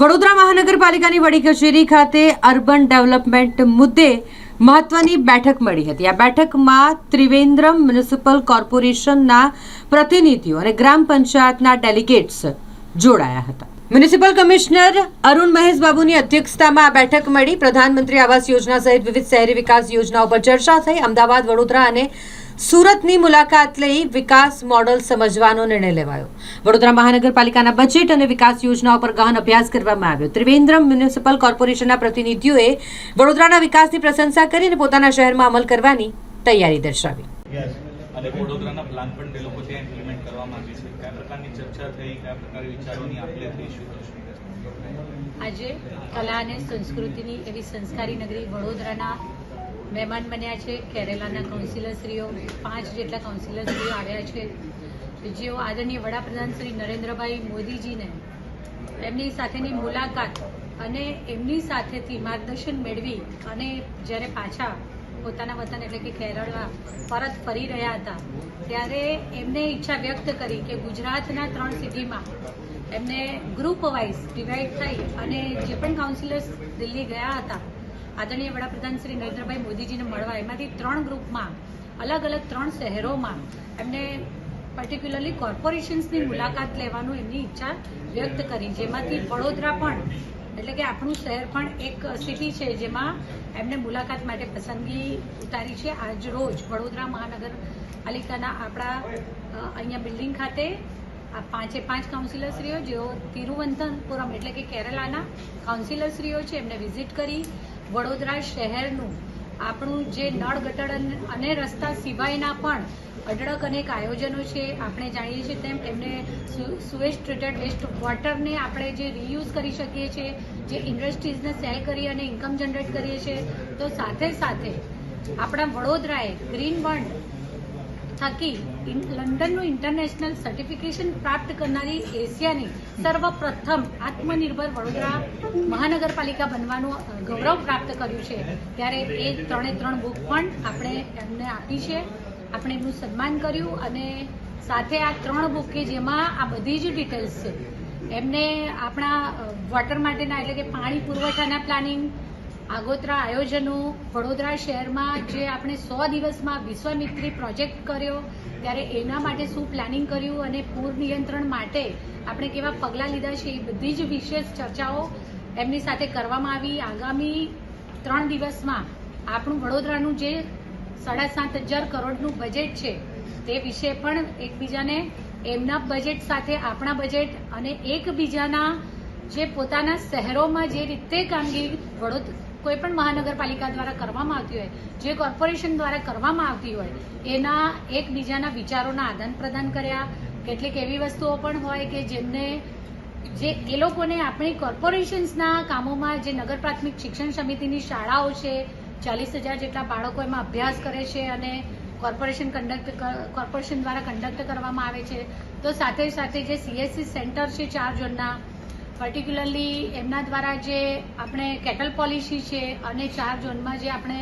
વડોદરા મહાનગરપાલિકાની વડી કચેરી ખાતે અર્બન ડેવલપમેન્ટ મુદ્દે મહત્વની બેઠક મળી હતી. આ બેઠકમાં ત્રિવેન્દ્રમ મ્યુનિસિપલ કોર્પોરેશનના પ્રતિનિધિઓ અને ગ્રામ પંચાયતના ડેલિગેટ્સ જોડાયા હતા. મ્યુનિસિપલ કમિશનર અરુણ મહેશ બાબુની અધ્યક્ષતામાં આ બેઠક મળી. પ્રધાનમંત્રી આવાસ યોજના સહિત વિવિધ શહેરી વિકાસ યોજનાઓ પર ચર્ચા થઈ. અમદાવાદ, વડોદરા અને સુરતની મુલાકાત લઈ વિકાસ મોડલ સમજવાનો નિર્ણય લેવાયો. વડોદરા મહાનગરપાલિકાના બજેટ અને વિકાસ યોજનાઓ પર ગહન અભ્યાસ કરવામાં આવ્યો. ત્રિવેન્દ્રમ મ્યુનિસિપલ કોર્પોરેશનના પ્રતિનિધિઓએ વડોદરાના વિકાસની પ્રશંસા કરીને પોતાના શહેરમાં અમલ કરવાની તૈયારી દર્શાવી. અને વડોદરાના પ્લાન પણ તે લોકો ત્યાં ઇમ્પ્લિમેન્ટ કરવા માંગે છે. કયા પ્રકારની ચર્ચા થઈ કયા પ્રકારની વિચારોની આપલે થઈ શું થશે? આજે કલા અને સંસ્કૃતિની એવી સંસ્કારી નગરી વડોદરાના મહેમાન બન્યા છે, કેરેલાના કાઉન્સિલરશ્રીઓ પાંચ જેટલા કાઉન્સિલરશ્રીઓ આવ્યા છે. જેઓ આદરણીય વડાપ્રધાન શ્રી નરેન્દ્રભાઈ મોદીજીને એમની સાથેની મુલાકાત અને એમની સાથેથી માર્ગદર્શન મેળવી અને જ્યારે પાછા પોતાના વતન એટલે કે કેરળમાં પરત ફરી રહ્યા હતા, ત્યારે એમને ઈચ્છા વ્યક્ત કરી કે ગુજરાતના ત્રણ સિટીમાં એમને ગ્રુપ વાઇઝ ડિવાઈડ થઈ અને જે પણ કાઉન્સિલર્સ દિલ્હી ગયા હતા આદરણીય વડાપ્રધાન શ્રી નરેન્દ્રભાઈ મોદીજીને મળવા એમાંથી ત્રણ ગ્રુપમાં અલગ અલગ ત્રણ શહેરોમાં એમને પર્ટિક્યુલરલી કોર્પોરેશન્સની મુલાકાત લેવાનું એમની ઈચ્છા વ્યક્ત કરી. જેમાંથી વડોદરા પણ એટલે કે આપણું શહેર પણ એક સિટી છે જેમાં એમને મુલાકાત માટે પસંદગી ઉતારી છે. આજ રોજ વડોદરા મહાનગરપાલિકાના આપણા અહીંયા બિલ્ડિંગ ખાતે આ પાંચે પાંચ કાઉન્સિલરશ્રીઓ જેઓ તિરુવનંતપુરમ એટલે કે કેરલાના કાઉન્સિલરશ્રીઓ છે એમને વિઝિટ કરી. વડોદરા શહેરનું આપણું જે નળ ગટર અને- રસ્તા સિવાયના પણ અઢળક અનેક આયોજનો છે. આપણે જાણીએ છીએ તેમ એમને સુએજ ટ્રીટેડ વેસ્ટ વોટરને આપણે જે રીયુઝ કરી શકીએ છીએ, જે ઇન્ડસ્ટ્રીઝને સેલ કરી અને ઇન્કમ જનરેટ કરીએ છીએ, તો સાથે સાથે આપણા વડોદરાએ ગ્રીન બોન્ડ થકી લંડનનું ઇન્ટરનેશનલ સર્ટિફિકેશન પ્રાપ્ત કરનારી એશિયાની સર્વપ્રથમ આત્મનિર્ભર વડોદરા મહાનગરપાલિકા બનવાનું ગૌરવ પ્રાપ્ત કર્યું છે. ત્યારે એ ત્રણે ત્રણ બુક પણ આપણે એમને આપી છે. આપણે એમનું સન્માન કર્યું અને સાથે આ ત્રણ બુક કે જેમાં આ બધી જ ડિટેલ્સ છે. એમને આપણા વોટર માટેના એટલે કે પાણી પુરવઠાના પ્લાનિંગ આગોતરા આયોજનો વડોદરા શહેરમાં જે આપણે સો દિવસમાં વિશ્વામિત્રી પ્રોજેક્ટ કર્યો, ત્યારે એના માટે શું પ્લાનિંગ કર્યું અને પૂર નિયંત્રણ માટે આપણે કેવા પગલાં લીધા છે એ બધી જ વિશેષ ચર્ચાઓ એમની સાથે કરવામાં આવી. આગામી ત્રણ દિવસમાં આપણું વડોદરાનું જે સાડા સાત હજાર કરોડનું બજેટ છે, તે વિશે પણ એકબીજાને એમના બજેટ સાથે આપણા બજેટ અને એકબીજાના જે પોતાના શહેરોમાં જે રીતે કામગીરી વડોદ કોઈ પણ મહાનગરપાલિકા દ્વારા કરવામાં આવતી હોય, જે કોર્પોરેશન દ્વારા કરવામાં આવતી હોય, એના એકબીજાના વિચારોના આદાન પ્રદાન કર્યા. કેટલીક એવી વસ્તુઓ પણ હોય કે જેમને, જે એ લોકોને આપણી કોર્પોરેશન્સના કામોમાં જે નગર પ્રાથમિક શિક્ષણ સમિતિની શાળાઓ છે, ચાલીસ હજાર જેટલા બાળકો એમાં અભ્યાસ કરે છે અને કોર્પોરેશન કન્ડક્ટ કોર્પોરેશન દ્વારા કન્ડક્ટ કરવામાં આવે છે. તો સાથે સાથે જે સીએસસી સેન્ટર છે ચાર ઝોનના પર્ટિક્યુલરલી એમના દ્વારા જે આપણે કેટલ પોલિસી છે અને ચાર ઝોનમાં જે આપણે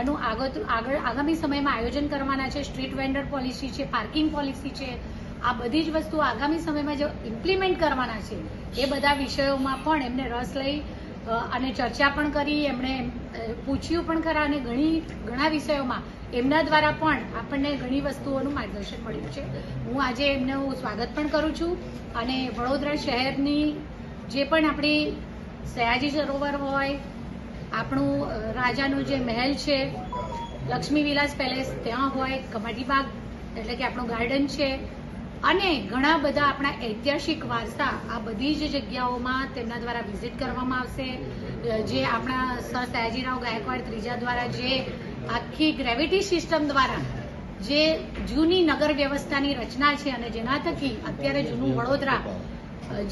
એનું આગળ આગળ, આગામી સમયમાં આયોજન કરવાના છે સ્ટ્રીટ વેન્ડર પોલિસી છે પાર્કિંગ પોલિસી છે, આ બધી જ વસ્તુઓ આગામી સમયમાં જે ઇમ્પ્લિમેન્ટ કરવાના છે, એ બધા વિષયોમાં પણ એમને રસ લઈ અને ચર્ચા પણ કરી, એમણે પૂછ્યું પણ ખરા અને ઘણી, ઘણા વિષયોમાં એમના દ્વારા પણ આપણને ઘણી વસ્તુઓનું માર્ગદર્શન મળ્યું છે. હું આજે એમનું સ્વાગત પણ કરું છું અને વડોદરા શહેરની જે પણ આપણી સયાજી સરોવર હોય, આપણું રાજાનું જે મહેલ છે, લક્ષ્મી વિલાસ પેલેસ ત્યાં હોય કમાટીબાગ એટલે કે આપણું ગાર્ડન છે, અને ઘણા બધા આપણા ઐતિહાસિક વારસા આ બધી જ જગ્યાઓમાં તેમના દ્વારા વિઝિટ કરવામાં આવશે. જે આપણા સર સયાજીરાવ ગાયકવાડ ત્રીજા દ્વારા જે આખી ગ્રેવિટી સિસ્ટમ દ્વારા જે જૂની નગર વ્યવસ્થાની રચના છે અને જેના થકી અત્યારે જૂનું વડોદરા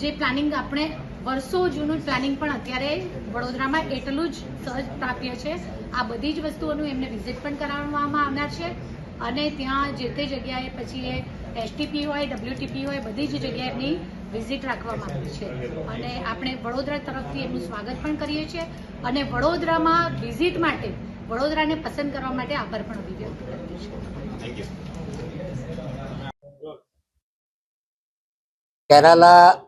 જે પ્લાનિંગ આપણે વર્ષો જૂનું પ્લાનિંગ પણ અત્યારે વડોદરામાં એટલું જ સહજ પ્રાપ્ય છે. આ બધી જ વસ્તુઓનું એમને વિઝિટ પણ કરાવવામાં આવનાર છે. અને ત્યાં જે તે જગ્યાએ પછી એ એસટીપી હોય ડબ્લ્યુટીપી હોય બધી જ જગ્યાએ એમની વિઝિટ રાખવામાં આવી છે. અને આપણે વડોદરા તરફથી એમનું સ્વાગત પણ કરીએ છીએ. અને વડોદરામાં વિઝિટ માટે વડોદરાને પસંદ કરવા માટે આભાર પણ અભિવ્યક્ત કરીએ છીએ. કેરાલા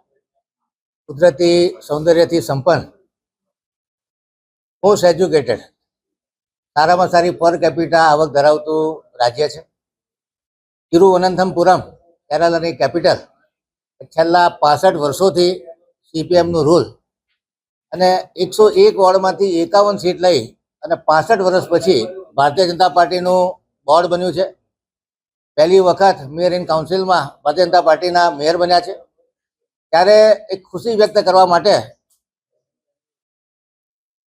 કુદરતી સૌંદર્યથી સંપન્ન મોસ્ટ એજ્યુકેટેડ સારામાં સારી પર કેપિટા આવક ધરાવતું રાજ્ય છે. તિરુવનંતમપુરમ કેરાલાની કેપિટલ છેલ્લા પાસઠ વર્ષોથી સીપીએમનું રૂલ અને એકસો એક વોર્ડમાંથી એકાવન સીટ લઈ અને પાસઠ વર્ષ પછી ભારતીય જનતા પાર્ટીનું બોર્ડ બન્યું છે. પહેલી વખત મેયર ઇન કાઉન્સિલમાં ભારતીય જનતા પાર્ટીના મેયર બન્યા છે. ત્યારે એક ખુશી વ્યક્ત કરવા માટે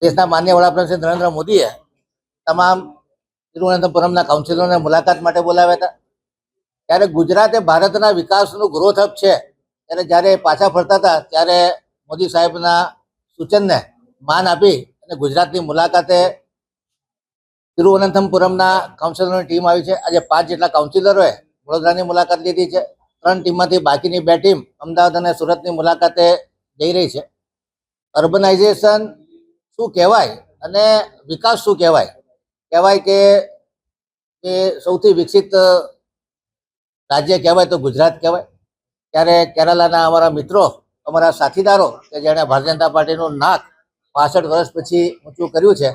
દેશના માન્ય વડાપ્રધાન શ્રી નરેન્દ્ર મોદીએ તમામ તિરુવનંતપુરમના કાઉન્સિલરોને મુલાકાત માટે બોલાવ્યા હતા. ત્યારે ગુજરાતે ભારતના વિકાસનું ગ્રોથ હબ છે. ત્યારે જ્યારે પાછા ફરતા હતા, ત્યારે મોદી સાહેબના સૂચનને માન આપી અને ગુજરાતની મુલાકાતે તિરુવનંતપુરમના કાઉન્સિલરોની ટીમ આવી છે. આજે પાંચ જેટલા કાઉન્સિલરોએ વડોદરાની મુલાકાત લીધી છે. ત્રણ ટીમમાંથી બાકીની બે ટીમ અમદાવાદ અને સુરતની મુલાકાતે જઈ રહી છે. અર્બનાઇઝેશન શું કહેવાય અને વિકાસ શું કહેવાય? કહેવાય કે એ સૌથી વિકસિત રાજ્ય કહેવાય તો ગુજરાત કહેવાય. ત્યારે કેરાલાના અમારા મિત્રો, અમારા સાથીદારો કે જેણે ભારતીય જનતા પાર્ટીનું નાક પાસઠ વર્ષ પછી ઊંચું કર્યું છે,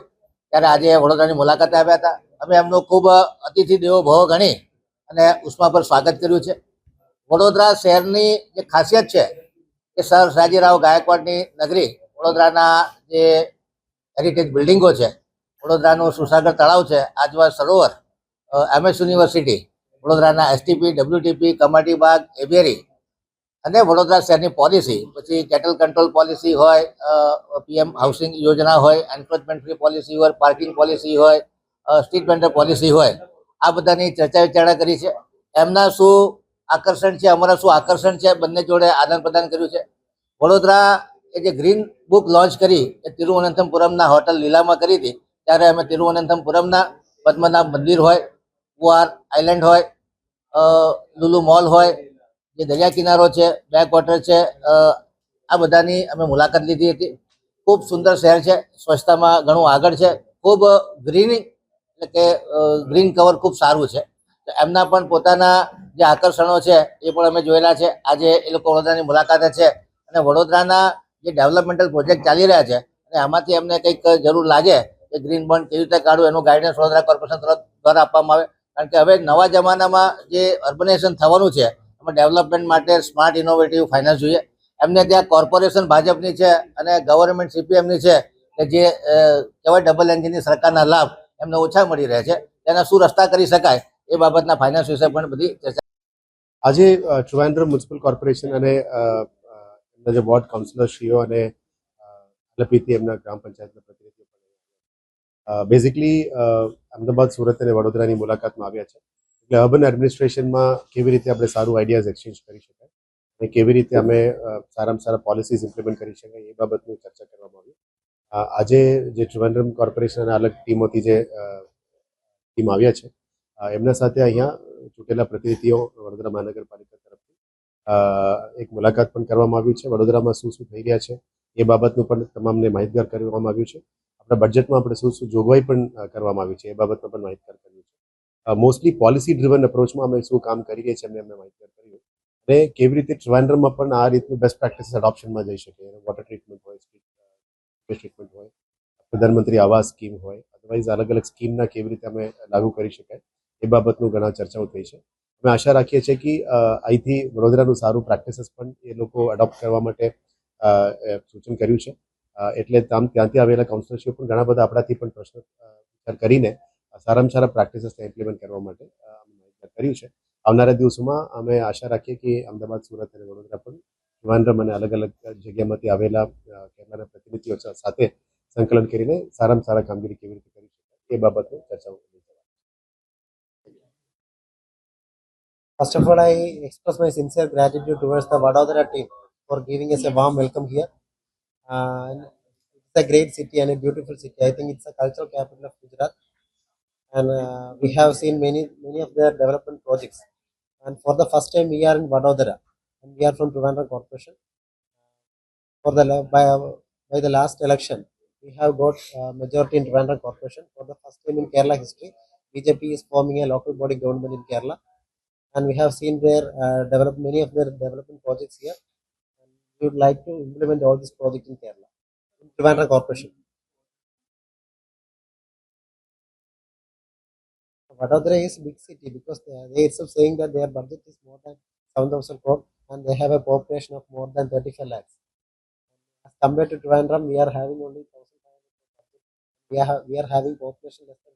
ત્યારે આજે વડોદરાની મુલાકાતે આવ્યા હતા. અમે એમનું ખૂબ અતિથિ દેવો ભવ ગણી અને ઉષ્મા પર સ્વાગત કર્યું છે. વડોદરા શહેરની જે ખાસિયત છે કે સર સાજીરાવ ગાયકવાડની નગરી, વડોદરાના જે હેરિટેજ બિલ્ડિંગો છે, વડોદરાનું સુસાગર તળાવ છે, આજવા સરોવર એમએસ યુનિવર્સિટી, વડોદરાના એસટીપી ડબ્લ્યુટીપી કમાટી બાગ એબેરી અને વડોદરા શહેરની પોલિસી પછી કેટલ કંટ્રોલ પોલિસી હોય પીએમ હાઉસિંગ યોજના હોય એન્ક્રોચમેન્ટ ફ્રી પોલિસી હોય પાર્કિંગ પોલિસી હોય સ્ટ્રીટ વેન્ડર પોલિસી હોય, આ બધાની ચર્ચા વિચારણા કરી છે. એમના શું આકર્ષણ છે, અમારા શું આકર્ષણ છે, બંને જોડે આદાન પ્રદાન કર્યું છે. વડોદરા એ જે ગ્રીન બુક લોન્ચ કરી એ તિરુવનંતપુરમના હોટલ લીલામાં કરી હતી, ત્યારે અમે તિરુવનંતપુરમના પદ્મનાભ મંદિર હોય, કુવાર આઇલેન્ડ હોય લુલુ મોલ હોય, જે દરિયા કિનારો છે બેક વોટર છે આ બધાની અમે મુલાકાત લીધી હતી. ખૂબ સુંદર શહેર છે, સ્વચ્છતામાં ઘણું આગળ છે. ખૂબ ગ્રીન, એટલે કે ગ્રીન કવર ખૂબ સારું છે. એમના પણ પોતાના જે આકર્ષણો છે, એ પણ અમે જોયેલા છે. આજે એ લોકો વડોદરાની મુલાકાતે છે અને વડોદરાના જે ડેવલપમેન્ટલ પ્રોજેક્ટ ચાલી રહ્યા છે અને આમાંથી એમને કંઈક જરૂર લાગે કે ગ્રીન બોન્ડ કેવી રીતે કાઢવું એનું ગાઈડન્સ વડોદરા કોર્પોરેશન તરફ દ્વારા આપવામાં આવે. કારણ કે હવે નવા જમાનામાં જે અર્બનાઇઝેશન થવાનું છે, એમાં ડેવલપમેન્ટ માટે સ્માર્ટ ઇનોવેટિવ ફાઇનાન્સ જોઈએ. એમને ત્યાં કોર્પોરેશન ભાજપની છે અને ગવર્મેન્ટ સીપીએમની છે, કે જે કહેવાય ડબલ એન્જિનની સરકારના લાભ એમને ઓછા મળી રહે છે. તેના શું રસ્તા કરી શકાય એ બાબતના ફાઇનાન્સ વિશે પણ બધી ચર્ચા આજે અ, ટ્રિવાન્ડ્રમ મ્યુનિસિપલ કોર્પોરેશન અને એમના જે વોર્ડ કાઉન્સિલરશ્રીઓ અને લપીથી એમના ગ્રામ પંચાયતના પ્રતિનિધિઓ બેઝિકલી અમદાવાદ સુરત અને વડોદરાની મુલાકાતમાં આવ્યા છે. એટલે અર્બન એડમિનિસ્ટ્રેશનમાં કેવી રીતે આપણે સારું આઈડિયાઝ એક્સચેન્જ કરી શકાય અને કેવી રીતે અમે સારામાં સારા પોલિસીઝ ઇમ્પ્લિમેન્ટ કરી શકાય એ બાબતની ચર્ચા કરવામાં આવી. આજે જે ટ્રિવાન્ડ્રમ કોર્પોરેશન અલગ ટીમોથી જે ટીમ આવ્યા છે એમના સાથે અહીંયા ચૂંટેલા પ્રતિનિધિઓ વડોદરા મહાનગરપાલિકા તરફથી એક મુલાકાત પણ કરવામાં આવી છે. વડોદરામાં શું શું થઈ રહ્યા છે એ બાબતનું પણ તમામને માહિતગાર કરવામાં આવ્યું છે. આપણા બજેટમાં આપણે શું શું જોગવાઈ પણ કરવામાં આવી છે એ બાબતમાં પણ માહિતગાર કર્યું છે. મોસ્ટલી પોલિસી ડ્રિવન અપ્રોચમાં અમે શું કામ કરી રહ્યા છીએ એમને અમે માહિતગાર કર્યું અને કેવી રીતે ટ્રિવાન્ડ્રમમાં પણ આ રીતનું બેસ્ટ પ્રેક્ટિસ એડોપ્શનમાં જઈ શકે વોટર ટ્રીટમેન્ટ હોય ટ્રીટમેન્ટ હોય, પ્રધાનમંત્રી આવાસ સ્કીમ હોય અદરવાઇઝ અલગ અલગ સ્કીમના કેવી રીતે અમે લાગુ કરી શકાય. એ બાબતનું ઘણા ચર્ચાઓ થઈ છે. અમે આશા રાખીએ છીએ કે અહીંથી વડોદરાનું સારું પ્રેક્ટિસીસ પણ એ લોકો અડોપ્ટ કરવા માટે સૂચન કર્યું છે. એટલે ત્યાંથી આવેલા કાઉન્સિલરશીપ પણ ઘણા બધા આપણાથી પણ પ્રશ્ન વિચાર કરીને સારામાં સારા પ્રેક્ટિસીસ ઇમ્પ્લિમેન્ટ કરવા માટે કર્યું છે. આવનારા દિવસોમાં અમે આશા રાખીએ કે અમદાવાદ, સુરત અને વડોદરા પણ ટ્રિવાન્ડ્રમ અને અલગ અલગ જગ્યામાંથી આવેલા કેમેરા પ્રતિનિધિઓ સાથે સંકલન કરીને સારામાં સારા કામગીરી કેવી રીતે કરી શકાય એ બાબતની ચર્ચાઓ First of all, I express my sincere gratitude towards the Vadodara team for giving us a warm welcome here. Uh, it's a great city and a beautiful city. I think it's a cultural capital of Gujarat, and uh, we have seen many many of their development projects. And for the first time, we are in Vadodara, and we are from Trivandrum Corporation. For the by by the last election, we have got uh, majority in Trivandrum Corporation. For the first time in Kerala history, BJP is forming a local body government in Kerala and we have seen their uh, develop many of their development projects here. And we would like to implement all these projects in Kerala, in Trivandrum Corporation. Vadodara is a big city because they, they itself saying that their budget is more than 7,000 crore and they have a population of more than 35 lakhs. As compared to Trivandrum, we are having only 1,500 crore. We are, we are having population less than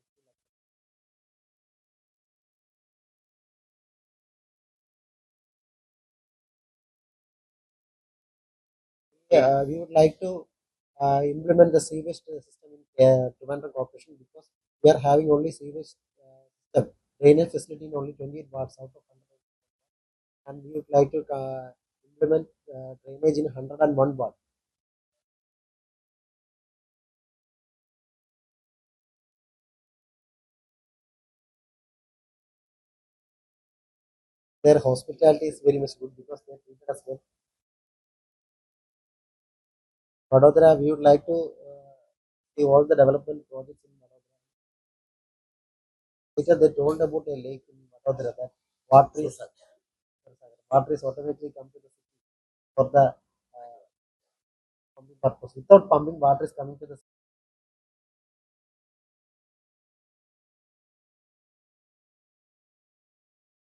uh, we would like to uh, implement the sewage system in uh, Trivandrum Corporation because we are having only sewage uh, drainage facility in only 28 wards out of 100 and we would like to uh, implement uh, drainage in 101 wards. Their hospitality is very much good because they treated us well. Vadodara, we would like to uh, see all the development projects in Vadodara. Because they told about a lake in Vadodara that water is, water is automatically come to the city for the uh, pumping purpose. Without pumping, water is coming to the city.